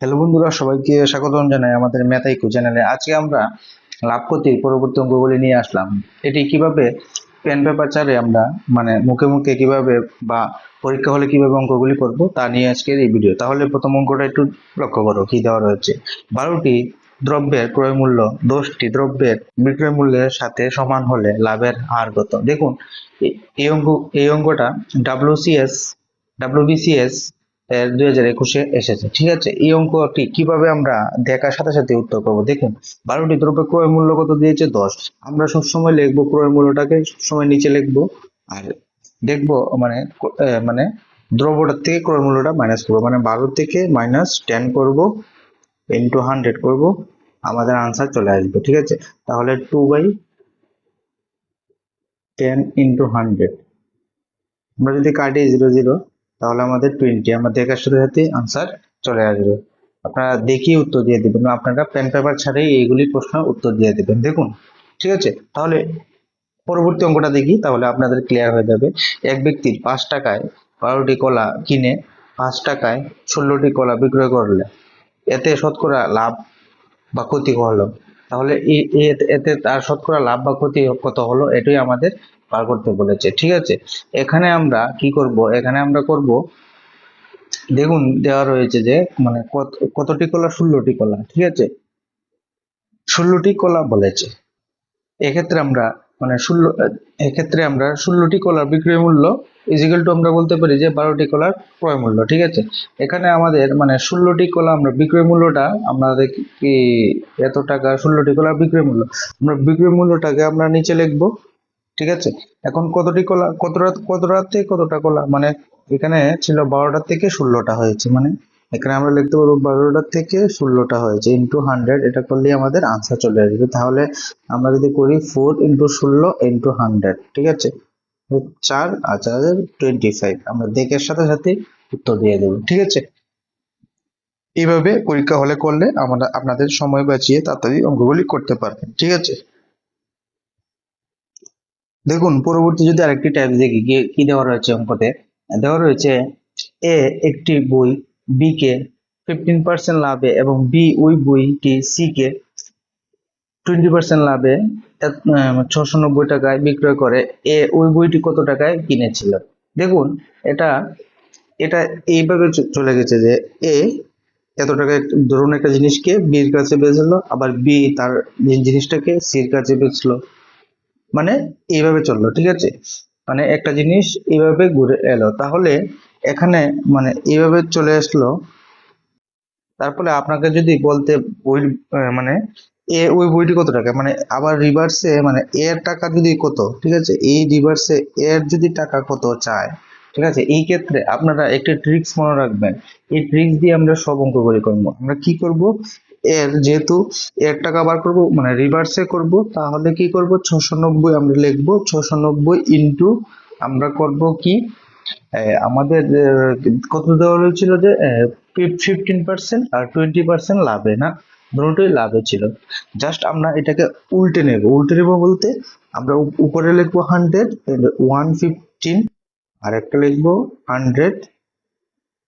Hello বন্ধুরা, সবাইকে স্বাগতম জানাই আমাদের ম্যাথাইকু চ্যানেলে। আজকে আমরা লাভ ক্ষতির পরবর্তী অঙ্কগুলি নিয়ে আসলাম। এটি কীভাবে পেন পেপার চারে আমরা মানে মুখে মুখে কীভাবে বা পরীক্ষা হলে কীভাবে অঙ্কগুলি করব, তা নিয়ে আজকের এই ভিডিও। তাহলে প্রথম অঙ্কটা একটু লক্ষ্য করো, কি দেওয়া রয়েছে? বারোটি দ্রব্যের ক্রয় মূল্য, দশটি দ্রব্যের বিক্রয় মূল্যের সাথে সমান হলে লাভের হার কত? দেখুন এই অঙ্ক এই অঙ্কটা ডাব্লিউসিএস ডাব্লিউবিসিএস দুই হাজার একুশে এসেছে। ঠিক আছে? এই অঙ্কটি কীভাবে আমরা দেখার সাথে সাথে উত্তর করব? দেখুন, বারোটি দ্রব্যের ক্রয় মূল্য কত দিয়েছে? দশ। আমরা সবসময় লিখব ক্রয় মূল্যটাকে, সবসময় নিচে লিখব, আর দেখব মানে মানে দ্রব্যটার থেকে ক্রয় মূল্যটা মাইনাস করব। মানে বারো থেকে মাইনাস টেন করব ইন্টু হান্ড্রেড করব, আমাদের আনসার চলে আসবে। ঠিক আছে? তাহলে two by ten into hundred আমরা যদি কাটি জিরো জিরো তাহলে আমাদের টোয়েন্টি আমরা দেখার সাথে সাথে আনসার চলে আসবে। আপনারা দেখিয়ে উত্তর দিয়ে দেবেন আপনারা পেন পেপার ছাড়াই এইগুলি প্রশ্ন উত্তর দিয়ে দেবেন। দেখুন, ঠিক আছে? তাহলে পরবর্তী অঙ্কটা দেখি, তাহলে আপনাদের ক্লিয়ার হয়ে যাবে। এক ব্যক্তির পাঁচ টাকায় বারোটি কলা কিনে পাঁচ টাকায় ষোলোটি কলা বিক্রয় করলে, এতে শতকরা লাভ বা ক্ষতি হলো। তাহলে এতে তার শতকরা লাভ বা ক্ষতি কত হলো এটাই আমাদের বার করতে বলেছে, ঠিক আছে? এখানে আমরা কি করব? এখানে আমরা করব, দেখুন দেওয়া রয়েছে যে মানে কত, কতটি কলা? ষোলোটি কলা, ঠিক আছে? ষোলোটি কলা বলেছে। এক্ষেত্রে আমরা মানে ষোলো, এক্ষেত্রে আমরা ষোলোটি কলার বিক্রয় মূল্য ইজিক্যাল টু আমরা বলতে পারি যে বারোটি কলার ক্রয় মূল্য, ঠিক আছে? এখানে আমাদের মানে ষোলোটি কলা আমরা বিক্রয় মূল্যটা আমাদের কি এত টাকা? ষোলোটি কলার বিক্রয় মূল্য। আমরা বিক্রয় মূল্যটাকে আমরা নিচে লিখব, ঠিক আছে? এখন কতটি কলা, কত রাত কত রাত থেকে কতটা কলা? মানে এখানে ছিল বারোটার থেকে ষোলোটা হয়েছে মানে এখানে আমরা লিখতে পারব বারোটা থেকে ষোলোটা হয়েছে ইন্টু হান্ড্রেড এটা করলেই আমাদের আনসার চলে আসবে। তাহলে আমরা যদি করি ফোর ইন্টু ষোলো ইন্টু হান্ড্রেড ঠিক আছে? চার আর চার টোয়েন্টি ফাইভ আমরা দেখের সাথে সাথে উত্তর দিয়ে দেবো, ঠিক আছে? এইভাবে পরীক্ষা হলে করলে আমরা আপনাদের সময় বাঁচিয়ে তাড়াতাড়ি অঙ্কগুলি করতে পারবেন, ঠিক আছে? দেখুন, পরবর্তী যদি আরেকটি টাইপ দেখি, কি দেওয়া রয়েছে অঙ্কতে? দেওয়া রয়েছে, এ একটি বই, বি কে ফিফটিন পার্সেন্ট লাভে এবং বি ওই বইটি সি কে টোয়েন্টি পার্সেন্ট লাভে ছশো নব্বই টাকায় বিক্রয় করে। এ, ওই বইটি কত টাকায় কিনেছিল? দেখুন, এটা এটা এইভাবে চলে গেছে যে, এ, এত একটা- ধরুন একটা জিনিসকে বির কাছে বেচলো, আবার বি, তার জিনিসটাকে সির কাছে বেচলো। মানে এইভাবে চলল, ঠিক আছে? মানে একটা জিনিস এইভাবে ঘুরে এলো। তাহলে এখানে মানে এইভাবে চলে আসলো। তারপরে আপনাকে যদি বলতে বই মানে এ, ওই বইটি কত টাকা? মানে আবার রিভার্সে মানে এর টাকা যদি কত? ঠিক আছে? এই রিভার্সে এর যদি টাকা কত চায়? ঠিক আছে? এই ক্ষেত্রে আপনারা একটি ট্রিক্স মনে রাখবেন। এই ট্রিক্স দিয়ে আমরা সব অঙ্ক অঙ্কগুলি করব আমরা কি করব? এর যেহেতু এর টাকা বার করব মানে রিভার্সে করব, তাহলে কি করব? ছশো নব্বই আমরা লিখব। ছশো নব্বই ইন্টু আমরা করব কি? আমাদের কত দেওয়া হয়েছিল যে ফিফটিন পার্সেন্ট আর টোয়েন্টি পার্সেন্ট লাভে না। দুটোই লাভে ছিল। জাস্ট আমরা এটাকে উল্টে নেব। উল্টে নেব বলতে আমরা উপ- উপরে লিখব হান্ড্রেড ওয়ান ফিফটিন আর একটা লিখব হান্ড্রেড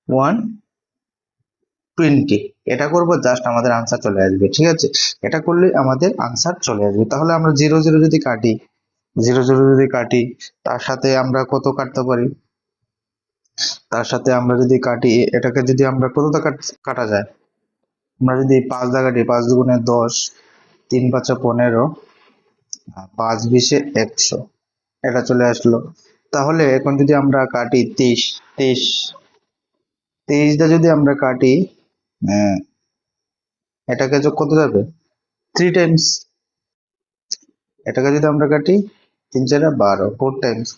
ওয়ান টোয়েন্টি এটা করব জাস্ট আমাদের আনসার চলে আসবে, ঠিক আছে? এটা করলে আমাদের আনসার চলে আসবে। তাহলে আমরা জিরো জিরো যদি কাটি জিরো জিরো যদি কাটি, তার সাথে আমরা কত কাটতে পারি? তার সাথে আমরা যদি কাটি, এটাকে যদি আমরা কাট- কাটা যায়? আমরা যদি পাঁচ দা কাটি পাঁচ দুগুণে দশ তিন পাঁচে পনেরো পাঁচ বিশে একশো এটা চলে আসলো। তাহলে এখন যদি আমরা কাটি তেইশ তেইশ তেইশটা যদি আমরা কাটি আহ, এটাকে যোগ কত যাবে থ্রি টাইমস এটাকে যদি আমরা কাটি তিন চারে বারো ফোর টাইমস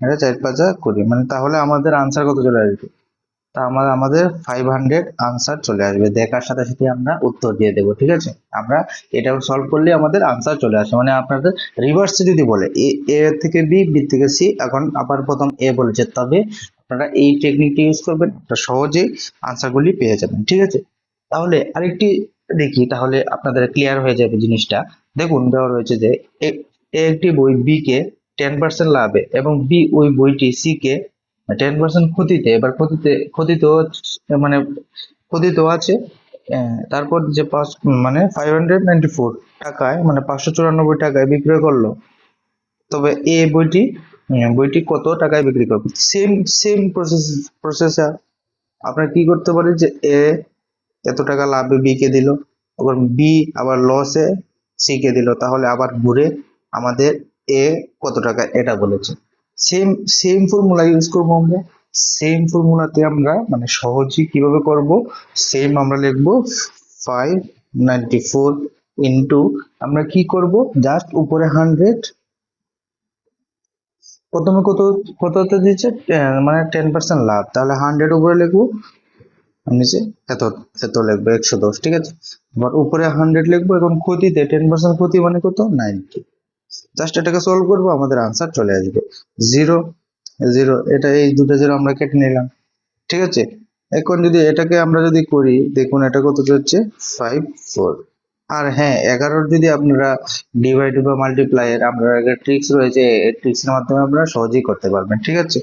এটা চার পাঁচা কুড়ি মানে তাহলে আমাদের আনসার কত চলে আসবে? তা আমার আমাদের ফাইভ হান্ড্রেড আনসার চলে আসবে। দেখার সাথে সাথে আমরা উত্তর দিয়ে দেবো, ঠিক আছে? আমরা এটা সলভ করলে আমাদের আনসার চলে আসে। মানে আপনাদের রিভার্সে যদি বলে, এ থেকে বি বি থেকে সি এখন আবার প্রথম এ বলেছে, তবে আপনারা এই টেকনিকটি ইউজ করবেন, আপনারা সহজেই আনসারগুলি পেয়ে যাবেন, ঠিক আছে? তাহলে আরেকটি দেখি, তাহলে আপনাদের ক্লিয়ার হয়ে যাবে জিনিসটা। দেখুন, দেওয়া রয়েছে যে একটি বই বি কে টেন পার্সেন্ট লাভে এবং বি ওই বইটি সি কে টেন পার্সেন্ট ক্ষতিতে, এবার ক্ষতিতে, ক্ষতিতেও মানে ক্ষতিতেও আছে তারপর যে পাঁচ মানে ফাইভ হান্ড্রেড নাইনটি ফোর টাকায় মানে পাঁচশো চুরানব্বই টাকায় বিক্রয় করল, তবে এ বইটি বইটি কত টাকায় বিক্রি করবে? সেম সেম প্রসেস প্রসেসর আপনার কি করতে পারেন যে, এ, এত টাকা লাভে বি কে দিল, আবার বি আবার লসে সি কে দিল, তাহলে আবার ঘুরে আমাদের এ কত টাকা এটা বলেছে। সেম সেম ফর্মুলা ইউজ করব আমরা। সেম ফর্মুলাতে আমরা মানে সহজেই কীভাবে করব? সেম আমরা লিখব ফাইভ নাইনটি ফোর ইন্টু আমরা কি করব? জাস্ট উপরে হান্ড্রেড প্রথমে কত কততে দিচ্ছে? আহ, মানে টেন পার্সেন্ট লাভ। তাহলে হান্ড্রেড উপরে লিখব। নিচে এত এত লিখব একশো দশ ঠিক আছে? আবার উপরে হান্ড্রেড লিখব এখন ক্ষতিতে টেন পার্সেন্ট ক্ষতি মানে কত? নাইনটি জাস্ট এটাকে সলভ করব, আমাদের আনসার চলে আসবে। জিরো জিরো এটা এই দুটো জিরো আমরা কেটে নিলাম। ঠিক আছে? এখন যদি এটাকে আমরা যদি করি, দেখুন এটা কত হচ্ছে ফাইভ ফোর আর হ্যাঁ এগারোর যদি আপনারা ডিভাইড বা মাল্টিপ্লাই মাল্টিপ্লাইয়ের আমরা ট্রিক্স রয়েছে, এই ট্রিক্সের মাধ্যমে আপনারা সহজেই করতে পারবেন, ঠিক আছে?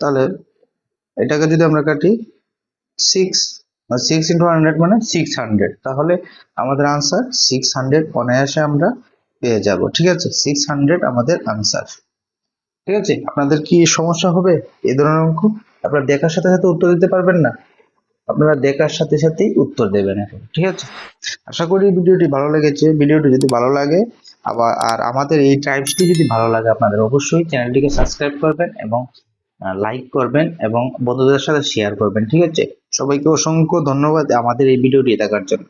তাহলে এটাকে যদি আমরা কাটি সিক্স সিক্স ইন্টু হান্ড্রেড মানে সিক্স হান্ড্রেড তাহলে আমাদের আনসার সিক্স হান্ড্রেড অনায়াসে আমরা পেয়ে যাব, ঠিক আছে? সিক্স হান্ড্রেড আমাদের আনসার ঠিক আছে? আপনাদের কি সমস্যা হবে? এই ধরনের অঙ্ক? আপনারা দেখার সাথে সাথে উত্তর দিতে পারবেন না। আপনারা দেখার সাথে সাথেই উত্তর দেবেন এখন, ঠিক আছে? আশা করি ভিডিওটি ভালো লেগেছে। ভিডিওটি যদি ভালো লাগে, আবার, আর আমাদের এই ট্রাইবসটি যদি ভালো লাগে আপনাদের, অবশ্যই চ্যানেলটিকে সাবস্ক্রাইব করবেন এবং লাইক করবেন এবং বন্ধুদের সাথে শেয়ার করবেন, ঠিক আছে? সবাইকে অসংখ্য ধন্যবাদ আমাদের এই ভিডিওটি দেখার জন্য।